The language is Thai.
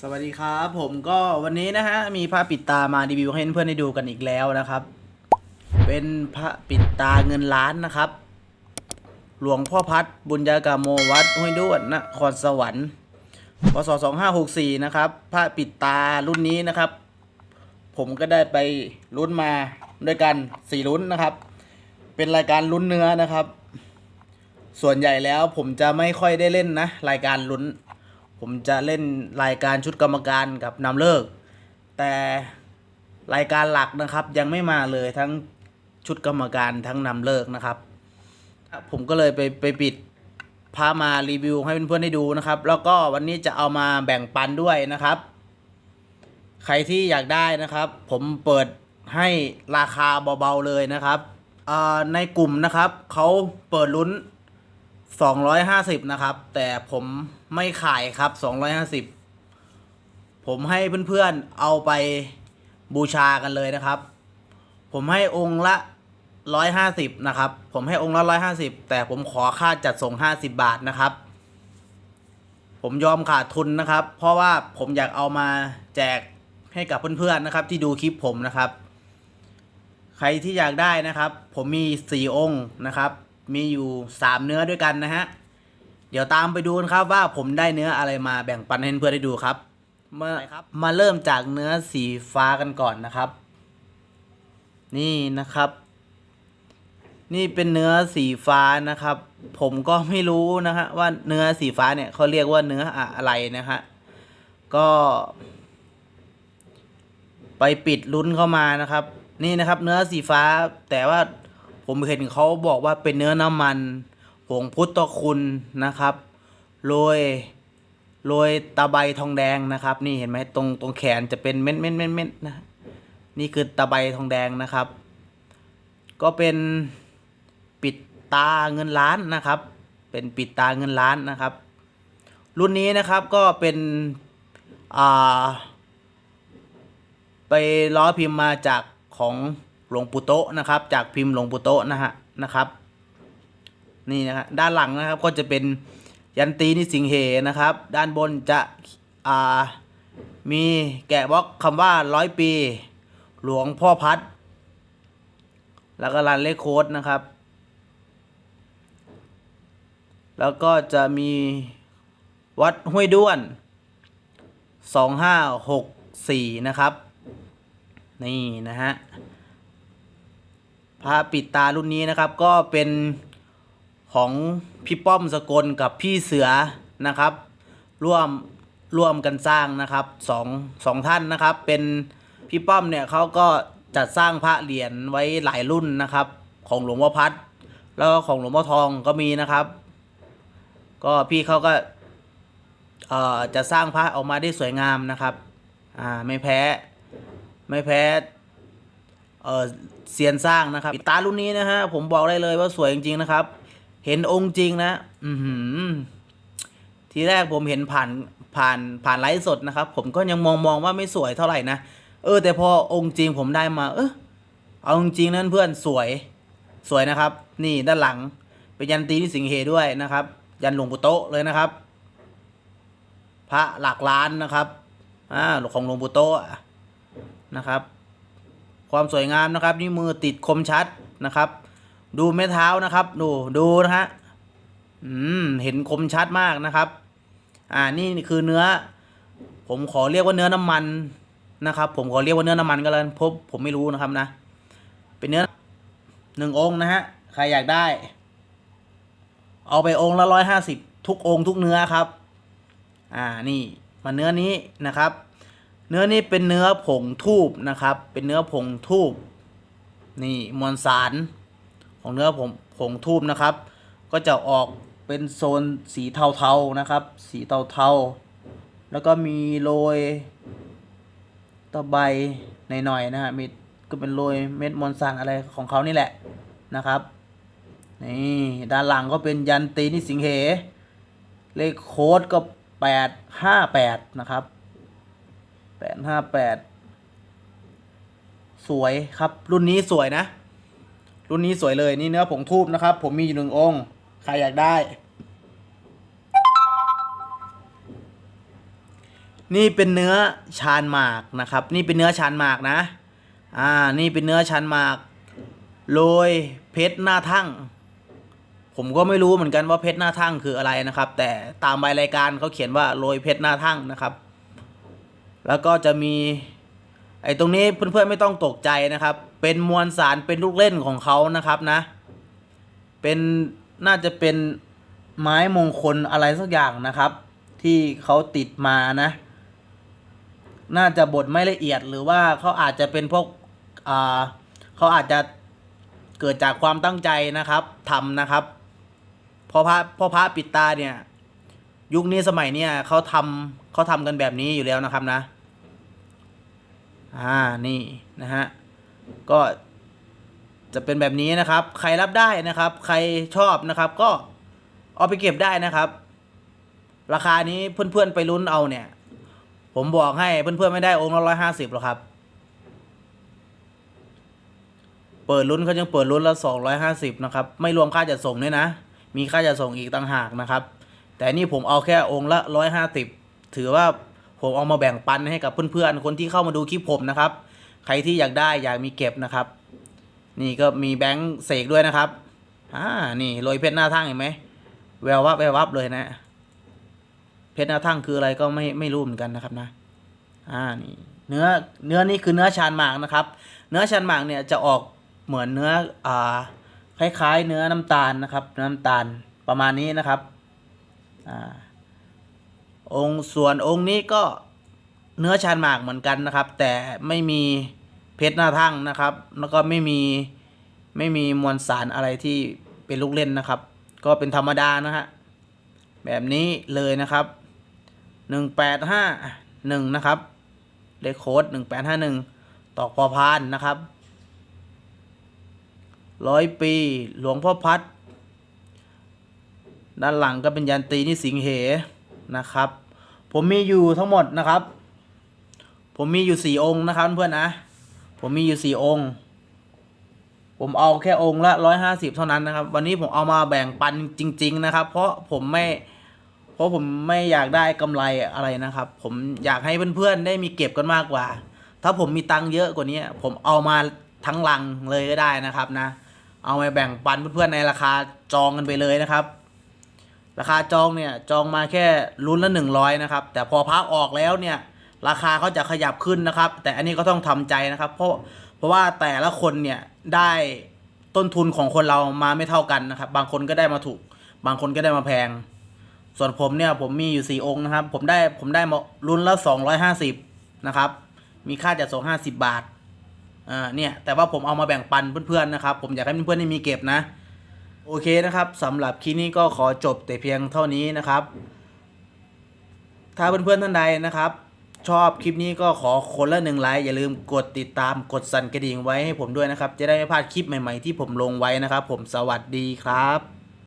สวัสดีครับ ผมก็วันนี้นะฮะ มีผ้าปิดตามารีวิวให้เพื่อนๆได้ดูกันอีกแล้วนะครับ เป็นผ้าปิดตาเงินล้านนะครับ หลวงพ่อพัดบุญญากาโมวัดห้วยด้วนนครสวรรค์พศ2564 นะครับผ้าปิดตารุ่นนี้นะครับ ผมก็ได้ไปลุ้นมาด้วยกันสี่ลุ้นนะครับ เป็นรายการลุ้นเนื้อนะครับ ส่วนใหญ่แล้วผมจะไม่ค่อยได้เล่นนะ รายการลุ้น ผมจะเล่นรายการชุดกรรมการกับนำเลิก แต่รายการหลักนะครับยังไม่มาเลยทั้งชุดกรรมการทั้งนำเลิกนะครับ ผมก็เลยไปไปปิดพามารีวิวให้เพื่อนๆได้ดูนะครับ แล้วก็วันนี้จะเอามาแบ่งปันด้วยนะครับ ใครที่อยากได้นะครับ ผมเปิดให้ราคาเบาๆเลยนะครับในกลุ่มนะครับเขาเปิดลุ้น 250 นะครับ แต่ผม ไม่ขายครับ 250 ผมให้เพื่อนๆเอาไปบูชากันเลยนะครับ ผมให้องค์ละ 150 นะครับ ผมให้องค์ละ 150 แต่ผมขอค่าจัดส่ง 50 บาทนะครับ ผมยอมขาดทุนนะครับ เพราะว่าผมอยากเอามาแจกให้กับเพื่อนๆนะครับ ที่ดูคลิปผมนะครับ ใครที่อยากได้นะครับ ผมมี 4 องค์นะครับ มีอยู่ 3 เนื้อด้วยกันนะฮะ เดี๋ยวตามไปดูกันครับว่าผมได้เนื้ออะไรมาแบ่งปันให้เพื่อนได้ดูครับมามาเริ่มจากเนื้อสีฟ้ากันก่อนนะครับ นี่นะครับ นี่เป็นเนื้อสีฟ้านะครับ ผมก็ไม่รู้นะฮะว่าเนื้อสีฟ้าเนี่ยเขาเรียกว่าเนื้ออะไรนะฮะก็ ไปปิดลุ้นเข้ามานะครับ นี่นะครับ เนื้อสีฟ้าแต่ว่าผมเห็นเขาบอกว่าเป็นเนื้อน้ำมัน ผงพุทธคุณนะครับโรยโรยตะไบทองแดงนะครับ นี่เห็นไหมตรงตรงแขนจะเป็นเม็ดเม็ดเม็ดเม็ดนะนี่คือตะไบทองแดงนะครับ ก็เป็นปิดตาเงินล้านนะครับ เป็นปิดตาเงินล้านนะครับ รุ่นนี้นะครับก็เป็นอ่าไปล้อพิมพ์มาจากของหลวงปู่โตนะครับ จากพิมพ์หลวงปู่โตนะฮะนะครับ นี่นะฮะด้านหลังนะครับก็จะเป็นยันตีนิสิงเหนะครับ ด้านบนจะอ่ามีแกะบล็อกคำว่าร้อยปี หลวงพ่อพัด แล้วก็รันเลขโค้ดนะครับ แล้วก็จะมีวัดห้วยด้วน 2564 นะครับ นี่นะฮะผ้าปิดตารุ่นนี้นะครับก็เป็น ของพี่ป้อมสกลกับพี่เสือนะครับ ร่วมร่วมกันสร้างนะครับสองสองท่านนะครับ เป็นพี่ป้อมเนี่ยเขาก็จัดสร้างพระเหรียญไว้หลายรุ่นนะครับ ของหลวงพ่อพัดแล้วก็ของหลวงพ่อทองก็มีนะครับ ก็พี่เขาก็เอ่อจะสร้างพระออกมาได้สวยงามนะครับอ่าไม่แพ้ไม่แพ้เอ่อเซียนสร้างนะครับปิดตารุ่นนี้นะฮะผมบอกได้เลยว่าสวยจริงๆนะครับ เห็นองค์จริงนะ อืทีแรกผมเห็นผ่านผ่านผ่านไลฟ์สดนะครับ ผมก็ยังมองมองว่าไม่สวยเท่าไหร่นะ เออ แต่พอองค์จริงผมได้มา เออเอาจริงนั่นเพื่อนสวย สวยนะครับ นี่ด้านหลัง เป็นยันตีนิสิงเหด้วยนะครับ ยันหลวงปู่โตเลยนะครับ พระหลักล้านนะครับอ่าของหลวงปู่โตนะครับ ความสวยงามนะครับ นี่มือติดคมชัดนะครับ ดูแม่เท้านะครับดูดูนะฮะอืมเห็นคมชัดมากนะครับ อ่านี่คือเนื้อ ผมขอเรียกว่าเนื้อน้ำมันนะครับ ผมขอเรียกว่าเนื้อน้ำมันก็แล้วพราะผมไม่รู้นะครับนะ เป็นเนื้อหนึ่งองค์นะฮะใครอยากได้ เอาไปองค์ละร้อยห้าสิบทุกองค์ทุกเนื้อครับ อ่านี่มาเนื้อนี้นะครับ เนื้อนี้เป็นเนื้อผงทูบนะครับ เป็นเนื้อผงทูบนี่มวลสาร ของเนื้อผงผงทูบนะครับ ก็จะออกเป็นโซนสีเทาๆนะครับ สีเทาๆแล้วก็มีโรยตะไบหน่อยๆนะฮะมีก็เป็นโรยเม็ดมวลสารอะไรของเขานี่แหละนะครับนี่ด้านหลังก็เป็นยันตีนิสิงเห เลขโค้ดก็แปดห้าแปดนะครับแปดห้าแปดสวยครับรุ่นนี้สวยนะ รุ่นนี้สวยเลยนี่เนื้อผงทูบนะครับ ผมมีอยู่หนึ่งองค์ ใครอยากได้ นี่เป็นเนื้อชานหมากนะครับ นี่เป็นเนื้อชานหมากนะ อ่า นี่เป็นเนื้อชานหมากโรยเพชรหน้าทั่ง ผมก็ไม่รู้เหมือนกันว่าเพชรหน้าทั่งคืออะไรนะครับ แต่ตามใบรายการเขาเขียนว่าโรยเพชรหน้าทั่งนะครับ แล้วก็จะมีไอ้ตรงนี้เพื่อนๆไม่ต้องตกใจนะครับ เป็นมวลสารเป็นลูกเล่นของเขานะครับนะ เป็นน่าจะเป็นไม้มงคลอะไรสักอย่างนะครับ ที่เขาติดมานะ น่าจะบดไม่ละเอียดหรือว่าเขาอาจจะเป็นพวกอ่าเขาอาจจะเกิดจากความตั้งใจนะครับทำนะครับเพอพระเพอพระปิดตาเนี่ย ยุคนี้สมัยเนี่ยเขาทำเขาทำกันแบบนี้อยู่แล้วนะครับนะ อ่านี่นะฮะ ก็จะเป็นแบบนี้นะครับ ใครรับได้นะครับ ใครชอบนะครับ ก็เอาไปเก็บได้นะครับ ราคานี้เพื่อนๆไปลุ้นเอาเนี่ย ผมบอกให้เพื่อนๆไม่ได้องค์ละร้อยห้าสิบหรอกครับ เปิดลุ้นเขายังเปิดลุ้นละสองร้อยห้าสิบนะครับ ไม่รวมค่าจัดส่งด้วยนะ มีค่าจัดส่งอีกต่างหากนะครับ แต่นี่ผมเอาแค่องค์ละร้อยห้าสิบถือว่าผมเอามาแบ่งปันให้กับเพื่อนๆคนที่เข้ามาดูคลิปผมนะครับ ใครที่อยากได้อยากมีเก็บนะครับ นี่ก็มีแบงค์เสกด้วยนะครับอ่านี่โรยเพชรหน้าทั้งเห็นไหมแวววับแวววับเลยนะ เพชรหน้าทั้งคืออะไรก็ไม่ไม่รู้เหมือนกันนะครับนะอ่านี่เนื้อเนื้อนี่คือเนื้อชานหมากนะครับ เนื้อชานหมากเนี่ยจะออกเหมือนเนื้ออ่าคล้ายๆ เนื้อน้ำตาลนะครับ น้ำตาลประมาณนี้นะครับอ่าองค์ส่วนองค์นี้ก็เนื้อชานหมากเหมือนกันนะครับ แต่ไม่มี เพชรหน้าทั่งนะครับ แล้วก็ไม่มีไม่มีมวลสารอะไรที่เป็นลูกเล่นนะครับ ก็เป็นธรรมดานะฮะแบบนี้เลยนะครับหนึ่งแปดห้าหนึ่งนะครับเลขโค้ดหนึ่งแปดห้าหนึ่งตอกพอพานนะครับร้อยปีหลวงพ่อพัด ด้านหลังก็เป็นยันตีนี่สิงเหนะครับ ผมมีอยู่ทั้งหมดนะครับ ผมมีอยู่สี่องค์นะครับเพื่อนนะ ผมมีอยู่สี่องค์ ผมเอาแค่องค์ละร้อยห้าสิบเท่านั้นนะครับ วันนี้ผมเอามาแบ่งปันจริง ๆ นะครับ เพราะผมไม่ เพราะผมไม่อยากได้กำไรอะไรนะครับ ผมอยากให้เพื่อนๆได้มีเก็บกันมากกว่า ถ้าผมมีตังค์เยอะกว่านี้ผมเอามาทั้งลังเลยก็ได้นะครับนะ เอาไปแบ่งปันเพื่อนๆในราคาจองกันไปเลยนะครับ ราคาจองเนี่ยจองมาแค่รุ่นละหนึ่งร้อยนะครับ แต่พอพักออกแล้วเนี่ย ราคาเขาจะขยับขึ้นนะครับ แต่อันนี้ก็ต้องทำใจนะครับ เพราะเพราะว่าแต่ละคนเนี่ยได้ต้นทุนของคนเรามาไม่เท่ากันนะครับ บางคนก็ได้มาถูก บางคนก็ได้มาแพง ส่วนผมเนี่ยผมมีอยู่สี่องค์นะครับ ผมได้ผมได้มารุ่นละสองร้อยห้าสิบนะครับ มีค่าจัดส่งห้าสิบบาทอ่าเนี่ยแต่ว่าผมเอามาแบ่งปันเพื่อนๆนะครับ ผมอยากให้เพื่อนๆได้มีเก็บนะโอเคนะครับสำหรับคลิปนี้ก็ขอจบแต่เพียงเท่านี้นะครับ ถ้าเพื่อนๆท่านใดนะครับ ชอบคลิปนี้ก็ขอคนละหนึ่งไลค์อย่าลืมกดติดตามกดสั่นกระดิ่งไว้ให้ผมด้วยนะครับ จะได้ไม่พลาดคลิปใหม่ๆที่ผมลงไว้นะครับ ผมสวัสดีครับ